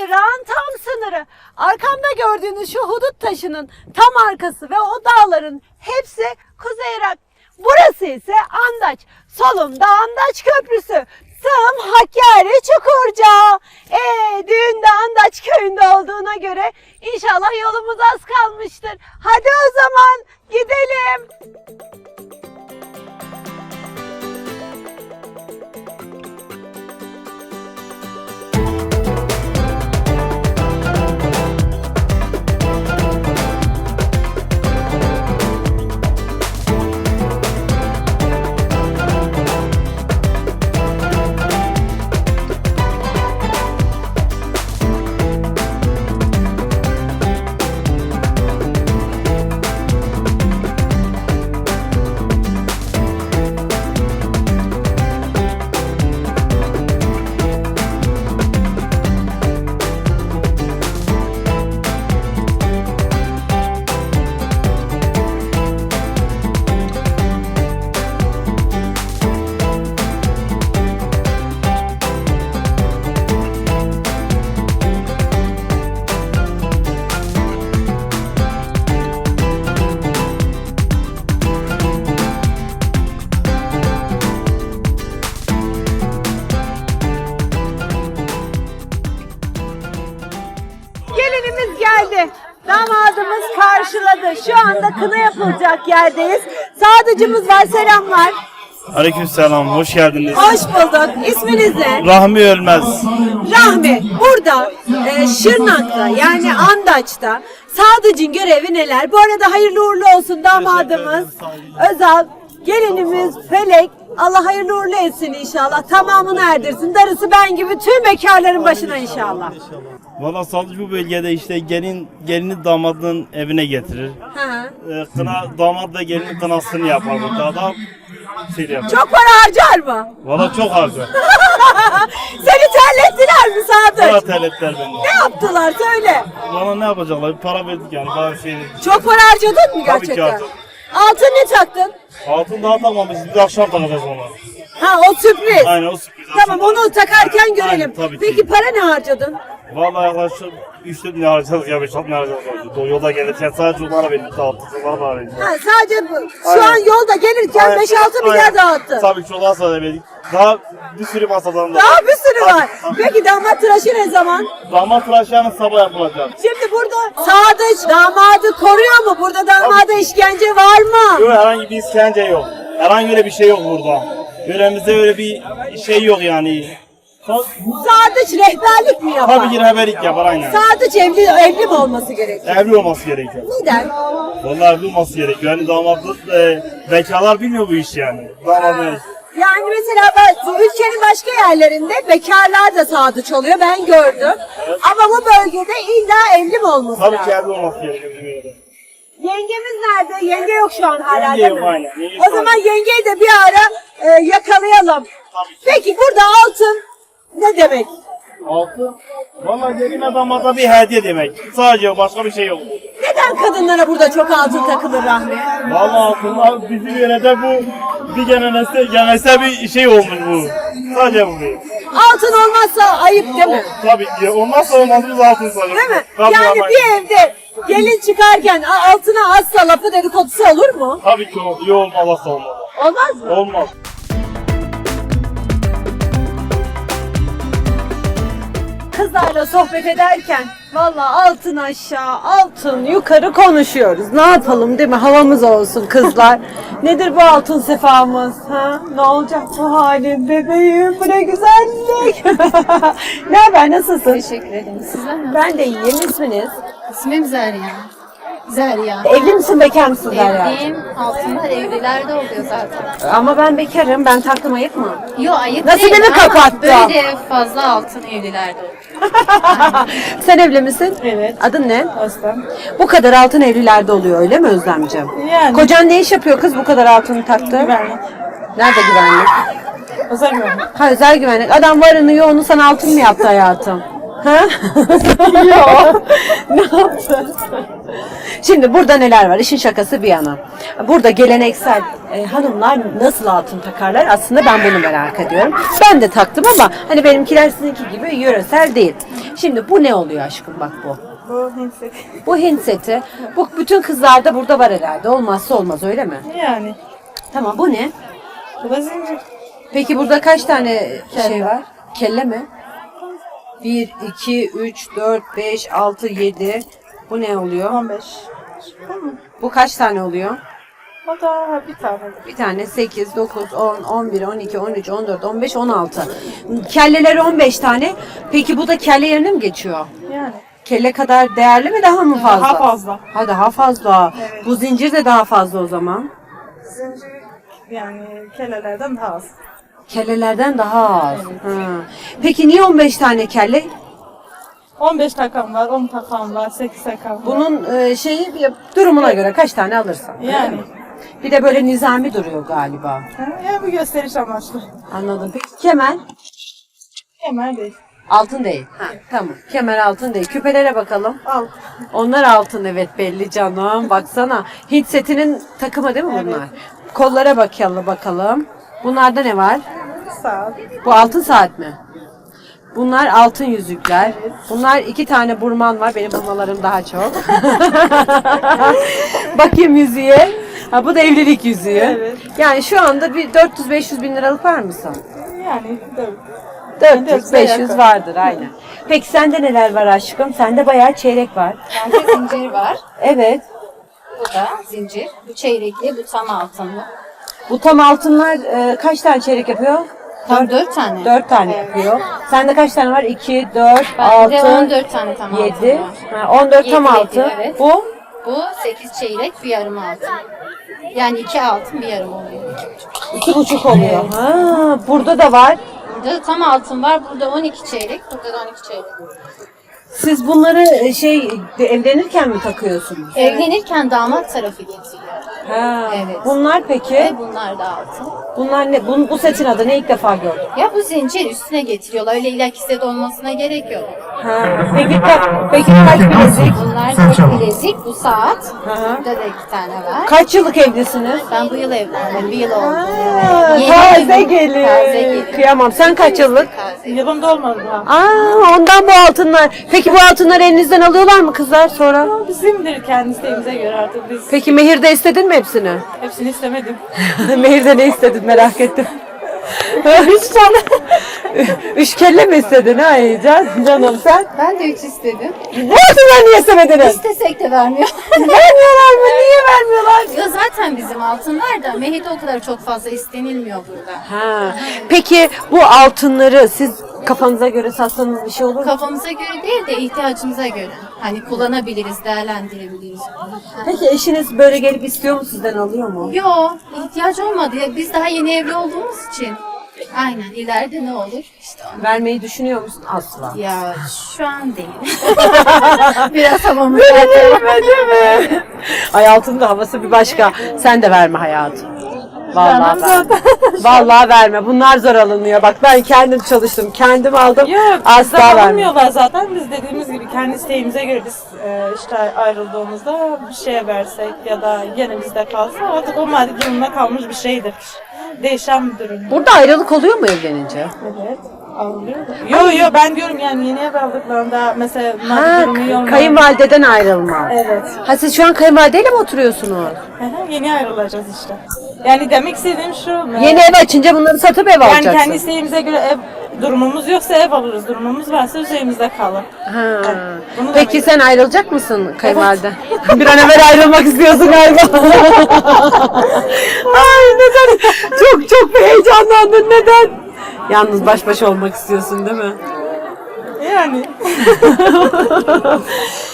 Irak'ın tam sınırı. Arkamda gördüğünüz şu hudut taşının tam arkası ve o dağların hepsi Kuzey Irak. Burası ise Andaç. Solumda Andaç Köprüsü. Sağım Hakkari Çukurca. Ee, düğün de Andaç köyünde olduğuna göre inşallah yolumuz az kalmıştır. Hadi o zaman gidelim. Şu anda kına yapılacak yerdeyiz. Sadıcımız var selamlar. Aleykümselam, hoş geldiniz. Hoş bulduk. İsminiz ne? Rahmi Ölmez. Rahmi. Burada e, Şırnak'ta yani Andaç'ta Sadıcın görevi neler? Bu arada hayırlı uğurlu olsun damadımız. Özal. Gelinimiz Felek. Allah hayırlı uğurlu etsin inşallah. Tamamını erdirsin. Darısı ben gibi tüm bekarların başına inşallah. Valla Salıcı bu bölgede işte gelin gelini damadın evine getirir. Ee, kına damat da gelinin kınasını yapar burada da şey yapar. Çok para harcar mı? Valla çok harca. Seni terlettiler mi Para Sadıç? terlettiler beni. Ne yaptılar söyle. Valla ne yapacaklar? Para verdik yani. Bana şey Çok para harcadın mı Tabii ki gerçekten? harcadım. Altın ne taktın? Altın daha tamamışız. Bir akşam takacağız onu. Ha o sürpriz. Aynen o sürpriz. Tamam onu takarken görelim. Aynen, tabii ki. Peki para ne harcadın? Valla yaklaşık 3-4 milyar harcayacağız ya 5-6 milyar harcayacağız. O yolda gelirken sadece onlara verdik dağıttık. Onlara para verdik. Ha, sadece bu. Şu Aynen. an yolda gelirken Aynen. 5-6 milyar Aynen. dağıttın. Tabii ki ondan sonra verdik. Daha bir sürü masadan da. Daha bir sürü var. Peki damat tıraşı ne zaman? Damat tıraşı yarın sabah yapılacak. Şimdi burada Sadıç damadı koruyor mu? Burada damada işkence var mı? Yok herhangi bir işkence yok. Herhangi öyle bir şey yok burada. Yöremizde öyle bir şey yok yani. Sadıç rehberlik mi yapar? Tabii ki haberlik yapar aynen. Sadıç evli, evli mi olması gerekiyor? Evli olması gerekiyor. Neden? Vallahi evli olması gerekiyor. Yani damatlık e, bekalar bilmiyor bu iş yani. Damadın Yani mesela ben bu ülkenin başka yerlerinde bekarlar da sadıç oluyor ben gördüm. Ama bu bölgede illa evli mi olması Tabii ki lazım? evli olması gerekiyor. Yengemiz nerede? Yenge yok şu an hala Yenge değil yok, mi? aynen. Yenge O şu zaman an- yengeyi de bir ara e, yakalayalım. Tabii ki. Peki burada altın ne demek? Altı. Vallahi geline damada bir hediye demek. Sadece başka bir şey yok. Neden kadınlara burada çok altın takılır Rahmi? Vallahi altında bizim yörede bu bir geleneksel, geleneksel bir şey olmuş bu. Sadece bu bir. Altın olmazsa ayıp değil mi? Tabii ki. Olmazsa olmazımız altın sanırım. Değil mi? Tabii yani ama- bir evde gelin çıkarken "Aa, altına azsa lafı dedikodusu olur mu? Tabii ki o- iyi olmaz olmaz. Olmaz mı? Olmaz. Kızlarla sohbet ederken valla altın aşağı, altın yukarı konuşuyoruz. Ne yapalım değil mi? Havamız olsun kızlar. Nedir bu altın sefamız? Ha? Ne olacak bu halim bebeğim? Bu ne güzellik. ne haber? Nasılsın? Teşekkür ederim. Sizden Ben de iyiyim. İsminiz? İsmim Zerya. Zerya. Evli misin bekar mısın Derya? Evliyim. Altında evlilerde oluyor zaten. Ama ben bekarım. Ben taktım ayıp mı? Yo ayıp Nasıl değil beni ama kapattı? Böyle fazla altın evlilerde oluyor. Sen evli misin? Evet. Adın ne? Aslan. Bu kadar altın evlilerde oluyor öyle mi Özlemciğim? Yani. Kocan ne iş yapıyor kız bu kadar altını taktı? Güvenlik. Nerede güvenlik? Özel mi? Ha özel güvenlik. Adam varını yoğunu sana altın mı yaptı hayatım? Ha? Yok. ne yaptın? Şimdi burada neler var? İşin şakası bir yana. Burada geleneksel e, hanımlar nasıl altın takarlar? Aslında ben bunu merak ediyorum. Ben de taktım ama hani benimkiler sizinki gibi yöresel değil. Şimdi bu ne oluyor aşkım bak bu. Bu Hintli. Bu Hint seti. Bu bütün kızlarda burada var herhalde. Olmazsa olmaz öyle mi? Yani. Tamam bu ne? Bu da zincir. Peki burada kaç tane şey var? Kelle mi? 1, 2, 3, 4, 5, 6, 7. Bu ne oluyor? 15. Bu kaç tane oluyor? O da bir tane. Bir tane 8, 9, 10, 11, 12, 13, 14, 15, 16. Kelleler 15 tane. Peki bu da kelle yerine mi geçiyor? Yani. Kelle kadar değerli mi daha mı fazla? Daha fazla. Ha daha fazla. Bu zincir de daha fazla o zaman. Zincir yani kellelerden daha az. Kellelerden daha az. Ha. Peki niye 15 tane kelle? 15 takam var, 10 takam var, 8 takam var. Bunun e, şeyi durumuna göre kaç tane alırsan. Yani. Bir de böyle nizami duruyor galiba. Ha, Yani bu gösteriş amaçlı. Anladım. Peki kemer? Kemer değil. Altın değil. Ha, tamam. Kemer altın değil. Küpelere bakalım. Al. Onlar altın evet belli canım. Baksana. Hint setinin takımı değil mi bunlar? Kollara bakalım bakalım. Bunlarda ne var? Ol. Bu altın saat mi? Bunlar altın yüzükler. Bunlar iki tane burman var. Benim burmalarım daha çok. Bakayım yüzüğe. Ha, bu da evlilik yüzüğü. Evet. Yani şu anda bir 400-500 bin liralık var mısın? Yani dört. 400-500 yakın. vardır aynen. Peki sende neler var aşkım? Sende bayağı çeyrek var. Bende zincir var. Evet. Bu da zincir. Bu çeyrekli, bu tam altınlı. Bu tam altınlar e, kaç tane çeyrek yapıyor? Tam 4 tane. 4 tane yapıyor. Sende kaç tane var? 2, 4, Bende 6, 14 tane tam 7. altın var. Ha, 14 tam Yedi, yedi, evet. Bu? Bu 8 çeyrek, bir yarım altın. Yani 2 altın, bir yarım oluyor. İki buçuk oluyor. Ha, burada da var. Burada tam altın var. Burada 12 çeyrek, burada da 12 çeyrek. Siz bunları e, şey evlenirken mi takıyorsunuz? Evlenirken damat tarafı getiriyor. Ha. Evet. Bunlar peki? Ve bunlar da altın. Bunlar ne? Bu, bu setin adı ne ilk defa gördüm. Ya bu zincir üstüne getiriyorlar. Öyle illa set olmasına gerek yok. Ha. Peki, ka- peki kaç bilezik? Bunlar çok bilezik. Bu saat. Aha. Burada da iki tane var. Kaç yıllık evlisiniz? Ben bu yıl evlendim. Bir yıl oldu. Ha, Yeni taze gelin. Taze gelin. Kıyamam. Sen kaç yıllık? Taze. Yılımda olmadı daha. Aa, ondan bu altınlar. Peki bu altınları elinizden alıyorlar mı kızlar sonra? Bizimdir kendi isteğimize göre artık biz Peki mehirde istedin mi hepsini? hepsini istemedim. mehirde ne istedin merak ettim. Üç tane. Üç kelle mi istedin ha can, canım sen? Ben de üç istedim. Bu altınları niye istemediniz? İstesek de vermiyor. Vermiyorlar mı? Niye vermiyorlar? ya zaten bizim altınlar da mehide o kadar çok fazla istenilmiyor burada. Ha. Peki bu altınları siz kafanıza göre satsanız bir şey olur mu? Kafamıza göre değil de ihtiyacımıza göre. Hani kullanabiliriz, değerlendirebiliriz. Peki eşiniz böyle gelip istiyor mu sizden alıyor mu? Yo, ihtiyaç olmadı. Ya Biz daha yeni evli olduğumuz için. Aynen, ileride ne olur? İşte onu. Vermeyi düşünüyor musun? Asla. Ya şu an değil. Biraz havamı Değil mi? Ay altının da havası bir başka. Sen de verme hayatım. Vallahi verme. Vallahi verme. Bunlar zor alınıyor. Bak ben kendim çalıştım. Kendim aldım. Yok, Asla verme. alınmıyorlar zaten. Biz dediğimiz gibi kendi isteğimize göre biz e, işte ayrıldığımızda bir şeye versek ya da yine bizde kalsa artık o maddi durumda kalmış bir şeydir. Değişen bir durum. Burada ayrılık oluyor mu evlenince? Evet. Alınıyor da. Yo yo ben diyorum yani yeni ev aldıklarında mesela maddi Ha, durumu iyi olmayan- kayınvalideden ayrılma. Evet. Ha siz şu an kayınvalideyle mi oturuyorsunuz? Hı hı, yeni ayrılacağız işte. Yani demek istediğim şu. Yeni ev açınca bunları satıp ev yani alacaksın. kendi isteğimize göre ev durumumuz yoksa ev alırız. Durumumuz varsa üzerimizde kalır. Ha. bunu Peki sen ayrılacak mısın kayınvalide? bir an evvel ayrılmak istiyorsun galiba. Ay neden? Çok çok heyecanlandın neden? Yalnız baş başa olmak istiyorsun değil mi? Yani.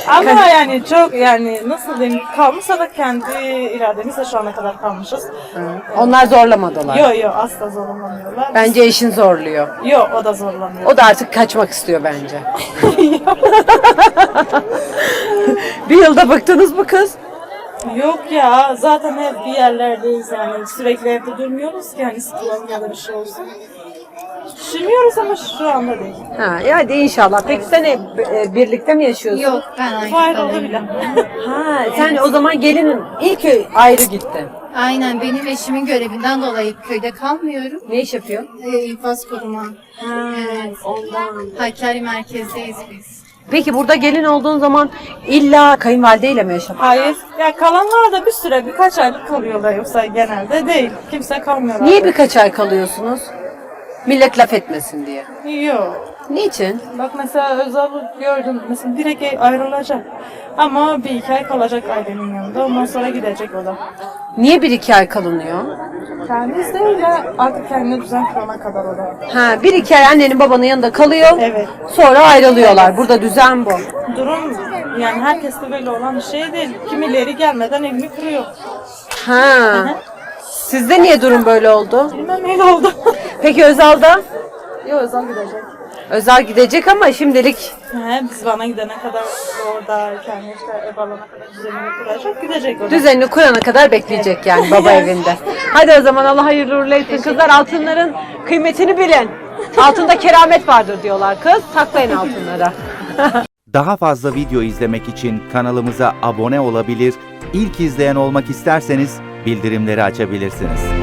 Ama yani çok yani nasıl diyeyim kalmışsa da kendi irademizle şu ana kadar kalmışız. Onlar zorlamadılar. Yo yo asla zorlamıyorlar. Bence eşin zorluyor. Yo o da zorlamıyor. O da artık kaçmak istiyor bence. bir yılda bıktınız mı kız? Yok ya zaten hep bir yerlerdeyiz yani sürekli evde durmuyoruz ki hani sıkılalım ya da bir şey olsun. Düşünüyoruz ama şu anda değil. Ha, hadi inşallah. Peki sen hep e, birlikte mi yaşıyorsun? Yok ben ayrı bile. Ha, sen o zaman gelinin ilk ayrı gittin. Aynen benim eşimin görevinden dolayı köyde kalmıyorum. Ne iş yapıyor? Ee, infaz koruma. Evet. Ondan. Hakkari merkezdeyiz biz. Peki burada gelin olduğun zaman illa kayınvalideyle mi yaşamak? Hayır. Ya kalanlar da bir süre birkaç aylık kalıyorlar yoksa genelde değil. Kimse kalmıyor. Niye birkaç ay kalıyorsunuz? Millet laf etmesin diye. Yok. Niçin? Bak mesela Özal gördüm. Mesela direkt ayrılacak. Ama bir iki ay kalacak ailenin yanında. Ondan sonra gidecek o da. Niye bir iki ay kalınıyor? Kendisi de öyle artık kendine düzen kurana kadar o da. Ha, bir iki ay annenin babanın yanında kalıyor. Evet. Sonra ayrılıyorlar. Burada düzen bu. Durum yani herkeste böyle olan bir şey değil. Kimileri gelmeden evini kuruyor. Ha. Sizde niye durum böyle oldu? Bilmem öyle oldu. Peki Özal'da? Yok Özal gidecek. Özal gidecek ama şimdilik He, biz bana gidene kadar orada kendi işte ev alana kadar düzenini kuracak gidecek o da. düzenini kurana kadar bekleyecek yani baba evinde. Hadi o zaman Allah hayırlı uğurlu etsin. Kızlar altınların kıymetini bilin. Altında keramet vardır diyorlar kız. Saklayın altınları. Daha fazla video izlemek için kanalımıza abone olabilir, ilk izleyen olmak isterseniz bildirimleri açabilirsiniz.